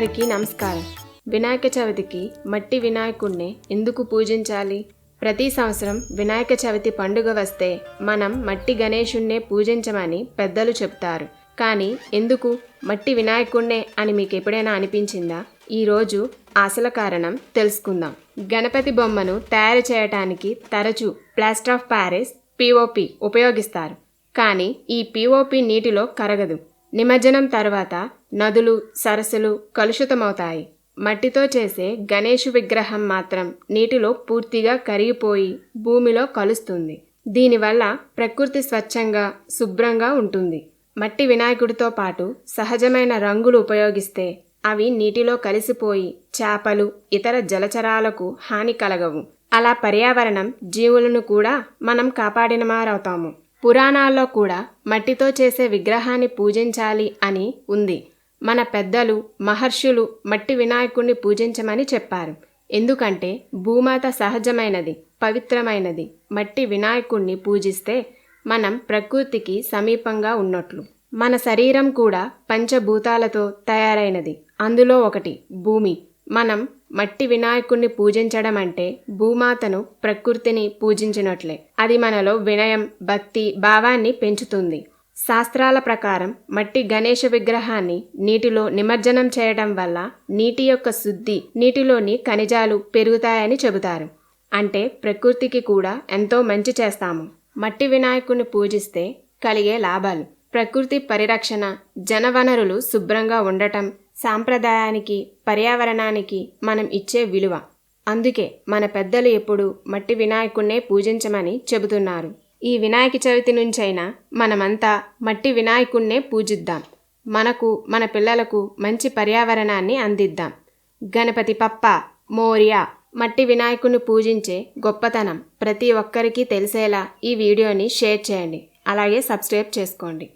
అందరికీ నమస్కారం. వినాయక చవితికి మట్టి వినాయకుణ్ణి ఎందుకు పూజించాలి? ప్రతి సంవత్సరం వినాయక చవితి పండుగ వస్తే మనం మట్టి గణేషుణ్ణే పూజించమని పెద్దలు చెప్తారు కానీ ఎందుకు? మట్టి వినాయకుణ్ణే అని మీకు ఎప్పుడైనా అనిపించిందా ఈరోజు అసలు కారణం తెలుసుకుందాం. గణపతి బొమ్మను తయారు చేయటానికి తరచూ ప్లాస్టర్ ఆఫ్ ప్యారిస్ పిఓపి ఉపయోగిస్తారు. కానీ ఈ పిఓపి నీటిలో కరగదు. నిమజ్జనం తర్వాత నదులు సరస్సులు కలుషితమవుతాయి. మట్టితో చేసే గణేషు విగ్రహం మాత్రం నీటిలో పూర్తిగా కరిగిపోయి భూమిలో కలుస్తుంది. దీనివల్ల ప్రకృతి స్వచ్ఛంగా శుభ్రంగా ఉంటుంది. మట్టి వినాయకుడితో పాటు సహజమైన రంగులు ఉపయోగిస్తే అవి నీటిలో కలిసిపోయి చేపలు ఇతర జలచరాలకు హాని కలగవు. అలా పర్యావరణం జీవులను కూడా మనం కాపాడినమారవుతాము పురాణాల్లో కూడా మట్టితో చేసే విగ్రహాన్ని పూజించాలి అని ఉంది. మన పెద్దలు మహర్షులు మట్టి వినాయకుణ్ణి పూజించమని చెప్పారు. ఎందుకంటే భూమాత సహజమైనది పవిత్రమైనది. మట్టి వినాయకుణ్ణి పూజిస్తే మనం ప్రకృతికి సమీపంగా ఉన్నట్లు. మన శరీరం కూడా పంచభూతాలతో తయారైనది. అందులో ఒకటి భూమి. మనం మట్టి వినాయకుణ్ణి పూజించడం అంటే భూమాతను ప్రకృతిని పూజించినట్లే. అది మనలో వినయం భక్తి భావాన్ని పెంచుతుంది. శాస్త్రాల ప్రకారం మట్టి గణేష విగ్రహాన్ని నీటిలో నిమజ్జనం చేయడం వల్ల నీటి యొక్క శుద్ధి నీటిలోని ఖనిజాలు పెరుగుతాయని చెబుతారు. అంటే ప్రకృతికి కూడా ఎంతో మంచి చేస్తాము. మట్టి వినాయకుని పూజిస్తే కలిగే లాభాలు. ప్రకృతి పరిరక్షణ జనవనరులు శుభ్రంగా ఉండటం సాంప్రదాయానికి పర్యావరణానికి మనం ఇచ్చే విలువ. అందుకే మన పెద్దలు ఎప్పుడు మట్టి వినాయకుణ్ణే పూజించమని చెబుతున్నారు. ఈ వినాయక చవితి నుంచైనా మనమంతా మట్టి వినాయకుణ్ణే పూజిద్దాం. మనకు మన పిల్లలకు మంచి పర్యావరణాన్ని అందిద్దాం. గణపతి పప్ప మోరియా మట్టి వినాయకుని పూజించే గొప్పతనం ప్రతి ఒక్కరికి తెలిసేలా ఈ వీడియోని షేర్ చేయండి. అలాగే సబ్స్క్రైబ్ చేసుకోండి.